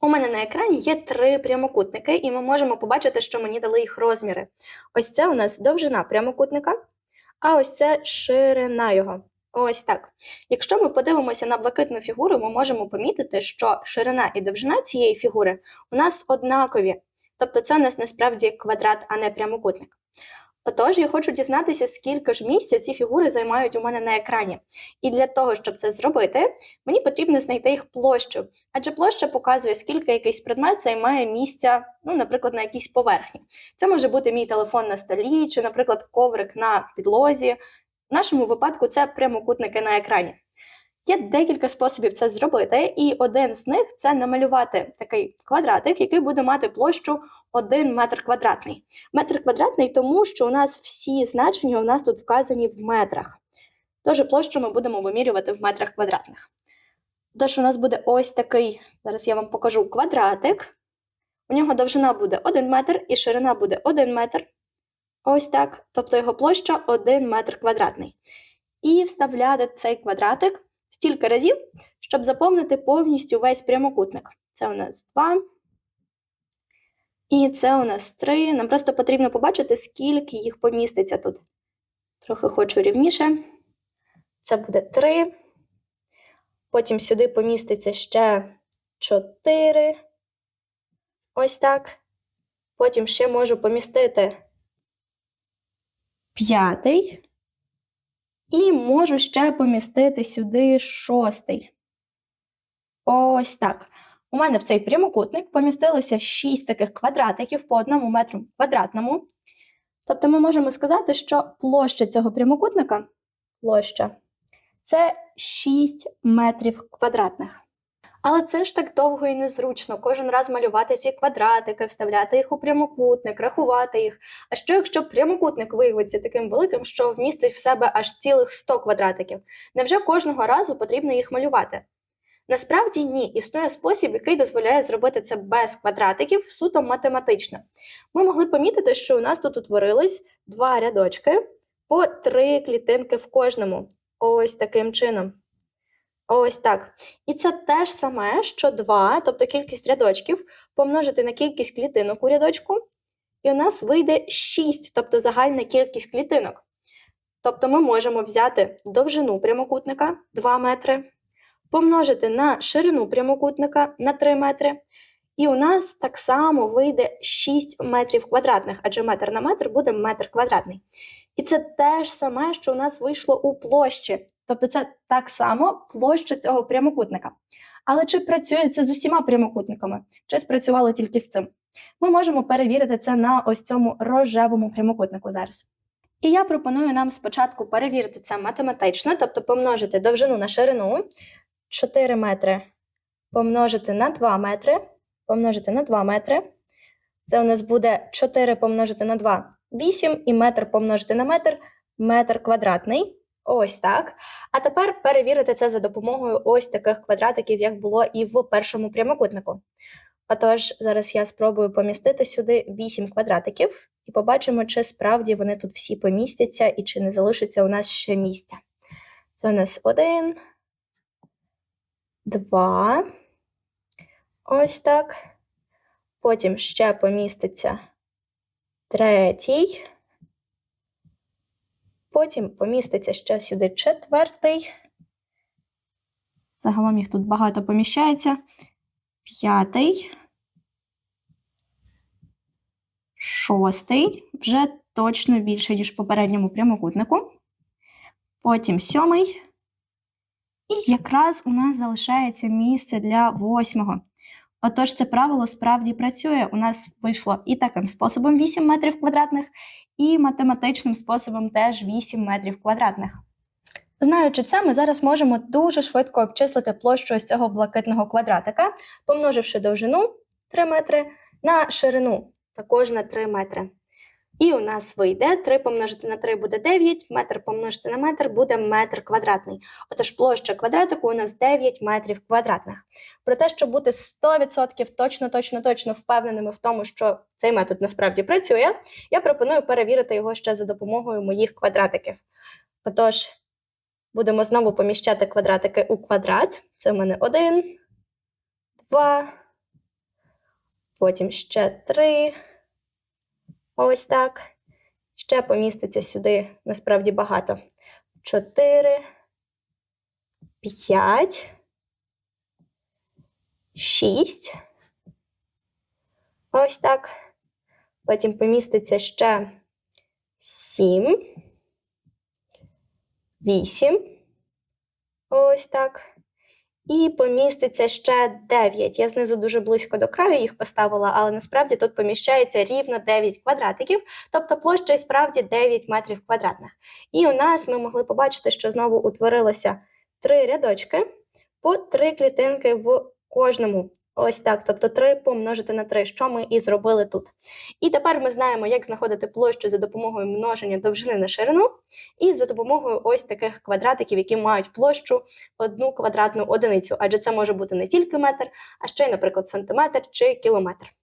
У мене на екрані є три прямокутники, і ми можемо побачити, що мені дали їх розміри. Ось це у нас довжина прямокутника, а ось це ширина його. Ось так. Якщо ми подивимося на блакитну фігуру, ми можемо помітити, що ширина і довжина цієї фігури у нас однакові. Тобто це у нас насправді квадрат, а не прямокутник. Отож, я хочу дізнатися, скільки ж місця ці фігури займають у мене на екрані. І для того, щоб це зробити, мені потрібно знайти їх площу. Адже площа показує, скільки якийсь предмет займає місця, ну, наприклад, на якійсь поверхні. Це може бути мій телефон на столі, чи, наприклад, коврик на підлозі. В нашому випадку це прямокутники на екрані. Є декілька способів це зробити, і один з них це намалювати такий квадратик, який буде мати площу 1 метр квадратний. Метр квадратний, тому що у нас всі значення у нас тут вказані в метрах. Тож площу ми будемо вимірювати в метрах квадратних. Тож у нас буде ось такий, зараз я вам покажу квадратик. У нього довжина буде 1 метр і ширина буде 1 метр. Ось так. Тобто його площа 1 метр квадратний. І вставляти цей квадратик стільки разів, щоб заповнити повністю весь прямокутник. Це у нас 2. І це у нас 3. Нам просто потрібно побачити, скільки їх поміститься тут. Трохи хочу рівніше. Це буде 3. Потім сюди поміститься ще 4. Ось так. Потім ще можу помістити п'ятий. І можу ще помістити сюди шостий. Ось так. У мене в цей прямокутник помістилося 6 таких квадратиків по одному метру квадратному. Тобто ми можемо сказати, що площа цього прямокутника площа це 6 метрів квадратних. Але це ж так довго і незручно кожен раз малювати ці квадратики, вставляти їх у прямокутник, рахувати їх. А що якщо прямокутник виявиться таким великим, що вмістить в себе аж цілих 100 квадратиків? Невже кожного разу потрібно їх малювати? Насправді ні, існує спосіб, який дозволяє зробити це без квадратиків, суто математично. Ми могли помітити, що у нас тут утворились два рядочки по три клітинки в кожному. Ось таким чином. Ось так. І це те ж саме, що 2, тобто кількість рядочків, помножити на кількість клітинок у рядочку, і у нас вийде 6, тобто загальна кількість клітинок. Тобто ми можемо взяти довжину прямокутника 2 метри, помножити на ширину прямокутника на 3 метри. І у нас так само вийде 6 метрів квадратних, адже метр на метр буде метр квадратний. І це те ж саме, що у нас вийшло у площі. Тобто це так само площа цього прямокутника. Але чи працює це з усіма прямокутниками, чи спрацювало тільки з цим? Ми можемо перевірити це на ось цьому рожевому прямокутнику зараз. І я пропоную нам спочатку перевірити це математично, тобто помножити довжину на ширину 4 метри помножити на 2 метри, помножити на 2 метри. Це у нас буде 4 помножити на 2 8 і метр помножити на метр метр квадратний. Ось так. А тепер перевірити це за допомогою ось таких квадратиків, як було і в першому прямокутнику. Отож, зараз я спробую помістити сюди 8 квадратиків і побачимо, чи справді вони тут всі помістяться і чи не залишиться у нас ще місця. Це у нас 1, 2. Ось так. Потім ще поміститься третій. Потім поміститься ще сюди четвертий. Загалом їх тут багато поміщається. П'ятий. Шостий. Вже точно більше, ніж в попередньому прямокутнику. Потім сьомий. І якраз у нас залишається місце для восьмого. Отож, це правило справді працює. У нас вийшло і таким способом 8 метрів квадратних, і математичним способом теж 8 метрів квадратних. Знаючи це, ми зараз можемо дуже швидко обчислити площу ось цього блакитного квадратика, помноживши довжину 3 метри на ширину також на 3 метри. І у нас вийде 3 помножити на 3 буде 9, метр помножити на метр буде метр квадратний. Отож, площа квадратику у нас 9 метрів квадратних. Про те, щоб бути 100% точно, точно, точно впевненими в тому, що цей метод насправді працює, я пропоную перевірити його ще за допомогою моїх квадратиків. Отож, будемо знову поміщати квадратики у квадрат. Це в мене 1, 2, Потім ще 3. Ось так. Ще поміститься сюди насправді багато. 4, 5, 6. Ось так. Потім поміститься ще 7, 8. Ось так. І поміститься ще 9. Я знизу дуже близько до краю їх поставила, але насправді тут поміщається рівно 9 квадратиків, тобто площа і справді 9 метрів квадратних. І у нас ми могли побачити, що знову утворилося три рядочки по три клітинки в кожному. Ось так, тобто 3 помножити на 3, що ми і зробили тут. І тепер ми знаємо, як знаходити площу за допомогою множення довжини на ширину, і за допомогою ось таких квадратиків, які мають площу одну квадратну одиницю, адже це може бути не тільки метр, а ще й, наприклад, сантиметр чи кілометр.